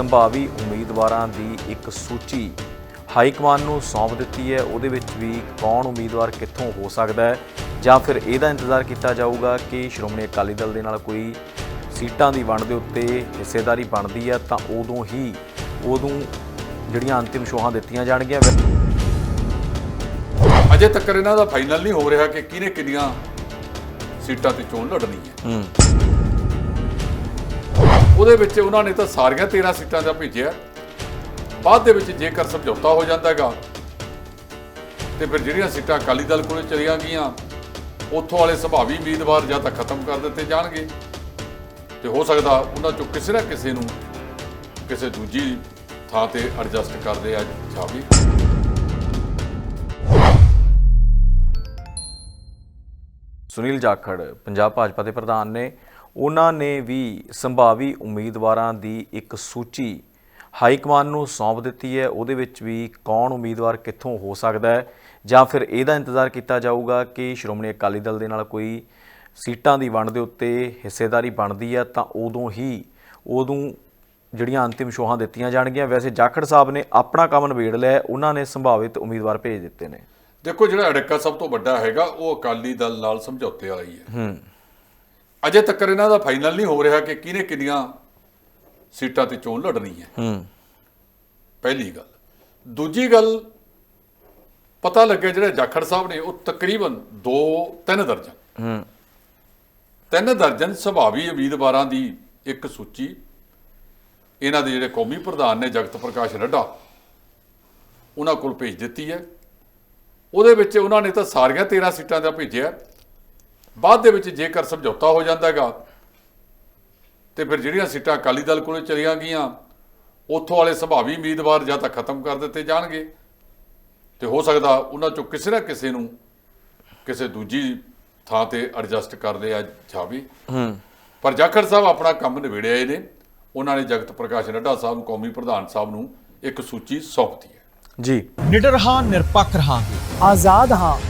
ਸੰਭਾਵੀ ਉਮੀਦਵਾਰਾਂ ਦੀ ਇੱਕ ਸੂਚੀ ਹਾਈ ਕਮਾਨ ਨੂੰ ਸੌਂਪ ਦਿੱਤੀ ਹੈ। ਉਹਦੇ ਵਿੱਚ ਵੀ ਕੌਣ ਉਮੀਦਵਾਰ ਕਿੱਥੋਂ ਹੋ ਸਕਦਾ ਹੈ ਜਾਂ ਫਿਰ ਇਹਦਾ ਇੰਤਜ਼ਾਰ ਕੀਤਾ ਜਾਊਗਾ ਕਿ ਸ਼੍ਰੋਮਣੀ ਅਕਾਲੀ ਦਲ ਦੇ ਨਾਲ ਕੋਈ ਸੀਟਾਂ ਦੀ ਵੰਡ ਦੇ ਉੱਤੇ ਹਿੱਸੇਦਾਰੀ ਬਣਦੀ ਹੈ ਤਾਂ ਉਦੋਂ ਹੀ ਉਦੋਂ ਜਿਹੜੀਆਂ ਅੰਤਿਮ ਸ਼ੋਹਾਂ ਦਿੱਤੀਆਂ ਜਾਣਗੀਆਂ। ਅਜੇ ਤੱਕ ਇਹਨਾਂ ਦਾ ਫਾਈਨਲ ਨਹੀਂ ਹੋ ਰਿਹਾ ਕਿ ਕਿਹਨੇ ਕਿੰਨੀਆਂ ਸੀਟਾਂ ਤੇ ਚੋਣ ਲੜਨੀ ਹੈ। ਹੂੰ। ਉਹਦੇ ਵਿੱਚ ਉਹਨਾਂ ਨੇ ਤਾਂ ਸਾਰੀਆਂ 13 ਸੀਟਾਂ ਦਾ ਭੇਜਿਆ। ਬਾਅਦ ਦੇ ਵਿੱਚ ਜੇਕਰ ਸਮਝੌਤਾ ਹੋ ਜਾਂਦਾ ਹੈਗਾ, ਤੇ ਫਿਰ ਜਿਹੜੀਆਂ ਸੀਟਾਂ ਅਕਾਲੀ ਦਲ ਕੋਲੇ ਚਲੀਆਂ ਗਈਆਂ, ਉੱਥੋਂ ਵਾਲੇ ਸੰਭਾਵੀ ਉਮੀਦਵਾਰ ਜਾਂ ਤਾਂ ਖਤਮ ਕਰ ਦਿੱਤੇ ਜਾਣਗੇ। ਤੇ ਹੋ ਸਕਦਾ ਉਹਨਾਂ ਚੋਂ ਕਿਸੇ ਨਾ ਕਿਸੇ ਨੂੰ ਕਿਸੇ ਦੂਜੀ ਥਾਂ ਤੇ ਐਡਜਸਟ ਕਰਦੇ ਆ, ਜਾਵੇ। ਸੁਨੀਲ ਜਾਖੜ, ਪੰਜਾਬ ਭਾਜਪਾ ਦੇ ਪ੍ਰਧਾਨ ਨੇ ਉਹਨਾਂ ਨੇ ਵੀ ਸੰਭਾਵੀ ਉਮੀਦਵਾਰਾਂ ਦੀ ਇੱਕ ਸੂਚੀ ਹਾਈ ਕਮਾਨ ਨੂੰ ਸੌਂਪ ਦਿੱਤੀ ਹੈ। ਉਹਦੇ ਵਿੱਚ ਵੀ ਕੌਣ ਉਮੀਦਵਾਰ ਕਿੱਥੋਂ ਹੋ ਸਕਦਾ ਹੈ ਜਾਂ ਫਿਰ ਇਹਦਾ ਇੰਤਜ਼ਾਰ ਕੀਤਾ ਜਾਊਗਾ ਕਿ ਸ਼੍ਰੋਮਣੀ ਅਕਾਲੀ ਦਲ ਦੇ ਨਾਲ ਕੋਈ ਸੀਟਾਂ ਦੀ ਵੰਡ ਦੇ ਉੱਤੇ ਹਿੱਸੇਦਾਰੀ ਬਣਦੀ ਹੈ ਤਾਂ ਉਦੋਂ ਹੀ ਉਦੋਂ ਜਿਹੜੀਆਂ ਅੰਤਿਮ ਸ਼ੋਹਾਂ ਦਿੱਤੀਆਂ ਜਾਣਗੀਆਂ। ਵੈਸੇ ਜਾਖੜ ਸਾਹਿਬ ਨੇ ਆਪਣਾ ਕੰਮ ਨਿਬੇੜ ਲਿਆ ਉਹਨਾਂ ਨੇ ਸੰਭਾਵਿਤ ਉਮੀਦਵਾਰ ਭੇਜ ਦਿੱਤੇ ਨੇ। ਦੇਖੋ ਜਿਹੜਾ ਅੜਿੱਕਾ ਸਭ ਤੋਂ ਵੱਡਾ ਹੈਗਾ ਉਹ ਅਕਾਲੀ ਦਲ ਨਾਲ ਸਮਝੌਤੇ ਵਾਲਾ ਹੀ ਹੈ। ਹੂੰ। ਅਜੇ ਤੱਕ ਇਹਨਾਂ ਦਾ ਫਾਈਨਲ ਨਹੀਂ ਹੋ ਰਿਹਾ ਕਿ ਕਿਹਨੇ ਕਿੰਨੀਆਂ ਸੀਟਾਂ ਤੇ ਚੋਣ ਲੜਨੀ ਹੈ। ਹੂੰ। ਪਹਿਲੀ ਗੱਲ। ਦੂਜੀ ਗੱਲ ਪਤਾ ਲੱਗਿਆ ਜਿਹੜੇ ਜਾਖੜ ਸਾਹਿਬ ਨੇ ਉਹ ਤਕਰੀਬਨ 2 3 ਦਰਜਨ। ਹੂੰ। ਤਿੰਨ ਦਰਜਨ ਸੁਭਾਵੀ ਉਮੀਦਵਾਰਾਂ ਦੀ ਇੱਕ ਸੂਚੀ। ਇਹਨਾਂ ਦੇ ਜਿਹੜੇ ਕੌਮੀ ਪ੍ਰਧਾਨ ਨੇ ਜਗਤ ਪ੍ਰਕਾਸ਼ ਰੱਡਾ ਉਹਨਾਂ ਕੋਲ ਭੇਜ ਦਿੱਤੀ ਹੈ। ਉਹਦੇ ਵਿੱਚ ਉਹਨਾਂ ਨੇ ਤਾਂ ਸਾਰੀਆਂ 13 ਸੀਟਾਂ ਦਾ ਭੇਜਿਆ। ਬਾਅਦ ਦੇ ਵਿੱਚ ਜੇਕਰ ਸਮਝੌਤਾ ਹੋ ਜਾਂਦਾ ਹੈਗਾ ਤੇ ਫਿਰ ਜਿਹੜੀਆਂ ਸੀਟਾਂ ਅਕਾਲੀ ਦਲ ਕੋਲੇ ਚਲੀਆਂ ਗਈਆਂ ਉੱਥੋਂ ਵਾਲੇ ਸੰਭਾਵੀ ਉਮੀਦਵਾਰ ਜਾਂ ਤਾਂ ਖਤਮ ਕਰ ਦਿੱਤੇ ਜਾਣਗੇ। ਤੇ ਹੋ ਸਕਦਾ ਉਹਨਾਂ ਚੋਂ ਕਿਸੇ ਨਾ ਕਿਸੇ ਨੂੰ ਕਿਸੇ ਦੂਜੀ ਥਾਂ ਤੇ ਐਡਜਸਟ ਕਰਦੇ ਆ ਜਾਵੇ। ਹੂੰ। ਪਰ ਜਾਖੜ ਸਾਹਿਬ ਆਪਣਾ ਕੰਮ ਨਿਬੇੜਿਆ ਇਹ ਨੇ ਉਹਨਾਂ ਨੇ ਜਗਤ ਪ੍ਰਕਾਸ਼ ਨੱਡਾ ਸਾਹਿਬ ਨੂੰ ਕੌਮੀ ਪ੍ਰਧਾਨ ਸਾਹਿਬ ਨੂੰ ਇੱਕ ਸੂਚੀ ਸੌਂਪਤੀ ਹੈ। ਜੀ। ਨਿਡਰ ਹਾਂ ਨਿਰਪੱਖ ਰਹਾਂਗੇ। ਆਜ਼ਾਦ ਹਾਂ।